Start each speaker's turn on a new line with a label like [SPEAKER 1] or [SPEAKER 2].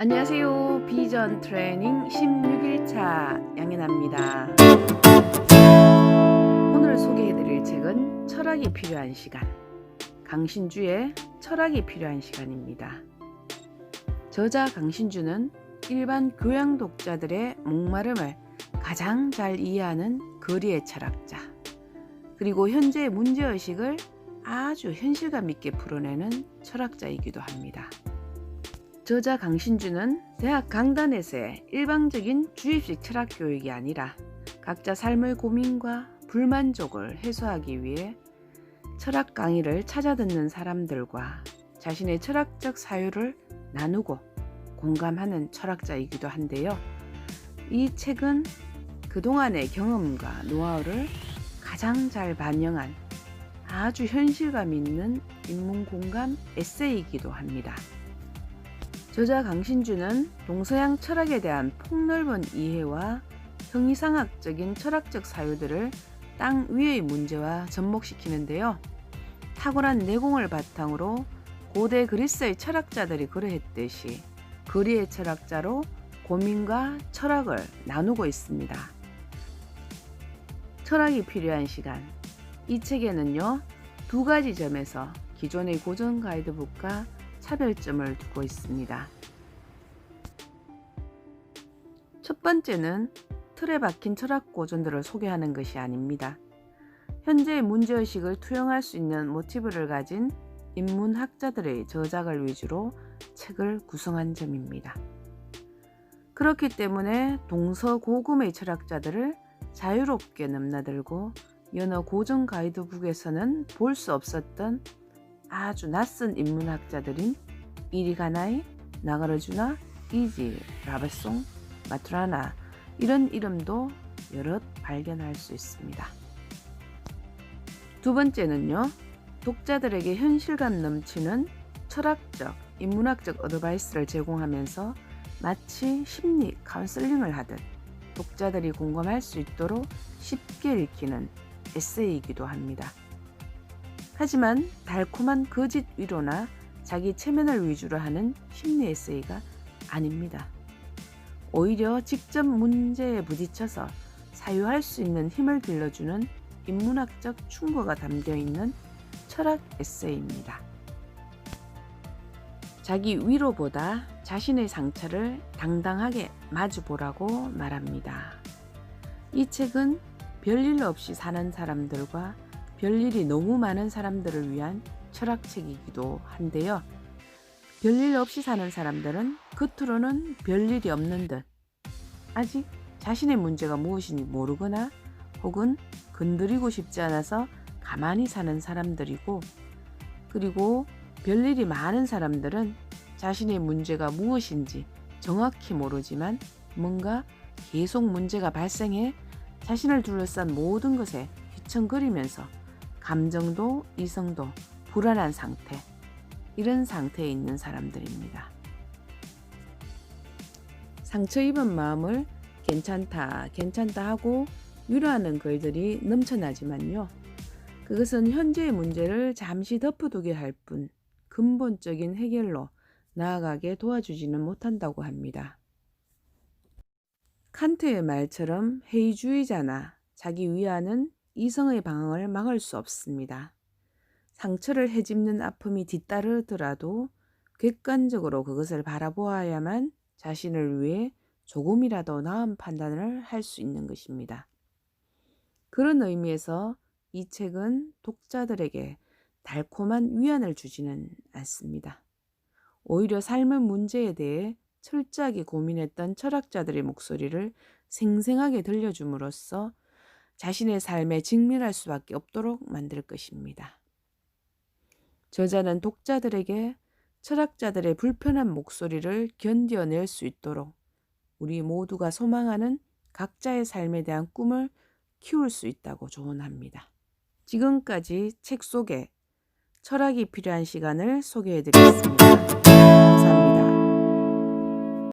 [SPEAKER 1] 안녕하세요. 비전 트레이닝 16일차 양현아입니다. 오늘 소개해드릴 책은 철학이 필요한 시간. 강신주의 철학이 필요한 시간입니다. 저자 강신주는 일반 교양 독자들의 목마름을 가장 잘 이해하는 거리의 철학자. 그리고 현재의 문제의식을 아주 현실감 있게 풀어내는 철학자이기도 합니다. 저자 강신주는 대학 강단에서의 일방적인 주입식 철학 교육이 아니라 각자 삶의 고민과 불만족을 해소하기 위해 철학 강의를 찾아 듣는 사람들과 자신의 철학적 사유를 나누고 공감하는 철학자이기도 한데요. 이 책은 그동안의 경험과 노하우를 가장 잘 반영한 아주 현실감 있는 인문 공감 에세이이기도 합니다. 저자 강신주는 동서양 철학에 대한 폭넓은 이해와 형이상학적인 철학적 사유들을 땅 위의 문제와 접목시키는데요. 탁월한 내공을 바탕으로 고대 그리스의 철학자들이 그러했듯이 거리의 철학자로 고민과 철학을 나누고 있습니다. 철학이 필요한 시간. 이 책에는요, 두 가지 점에서 기존의 고전 가이드북과 차별점을 두고 있습니다. 첫 번째는 틀에 박힌 철학 고전들을 소개하는 것이 아닙니다. 현재의 문제의식을 투영할 수 있는 모티브를 가진 인문학자들의 저작을 위주로 책을 구성한 점입니다. 그렇기 때문에 동서고금의 철학자들을 자유롭게 넘나들고 여러 고전 가이드북에서는 볼 수 없었던 아주 낯선 인문학자들인 이리가나이, 나가르주나, 이지, 라베송, 마트라나 이런 이름도 여럿 발견할 수 있습니다. 두 번째는요. 독자들에게 현실감 넘치는 철학적, 인문학적 어드바이스를 제공하면서 마치 심리 카운슬링을 하듯 독자들이 공감할 수 있도록 쉽게 읽히는 에세이이기도 합니다. 하지만 달콤한 거짓 위로나 자기 체면을 위주로 하는 심리 에세이가 아닙니다. 오히려 직접 문제에 부딪혀서 사유할 수 있는 힘을 길러주는 인문학적 충고가 담겨 있는 철학 에세이입니다. 자기 위로보다 자신의 상처를 당당하게 마주보라고 말합니다. 이 책은 별일 없이 사는 사람들과 별일이 너무 많은 사람들을 위한 철학책이기도 한데요. 별일 없이 사는 사람들은 겉으로는 별일이 없는 듯 아직 자신의 문제가 무엇인지 모르거나 혹은 건드리고 싶지 않아서 가만히 사는 사람들이고 그리고 별일이 많은 사람들은 자신의 문제가 무엇인지 정확히 모르지만 뭔가 계속 문제가 발생해 자신을 둘러싼 모든 것에 휘청거리면서 감정도 이성도 불안한 상태 이런 상태에 있는 사람들입니다. 상처 입은 마음을 괜찮다, 괜찮다 하고 위로하는 글들이 넘쳐나지만요. 그것은 현재의 문제를 잠시 덮어두게 할 뿐 근본적인 해결로 나아가게 도와주지는 못한다고 합니다. 칸트의 말처럼 회의주의자나 자기 위안은 이성의 방황을 막을 수 없습니다. 상처를 헤집는 아픔이 뒤따르더라도 객관적으로 그것을 바라보아야만 자신을 위해 조금이라도 나은 판단을 할 수 있는 것입니다. 그런 의미에서 이 책은 독자들에게 달콤한 위안을 주지는 않습니다. 오히려 삶의 문제에 대해 철저하게 고민했던 철학자들의 목소리를 생생하게 들려줌으로써 자신의 삶에 직면할 수밖에 없도록 만들 것입니다. 저자는 독자들에게 철학자들의 불편한 목소리를 견뎌낼 수 있도록 우리 모두가 소망하는 각자의 삶에 대한 꿈을 키울 수 있다고 조언합니다. 지금까지 책 속에 철학이 필요한 시간을 소개해 드렸습니다.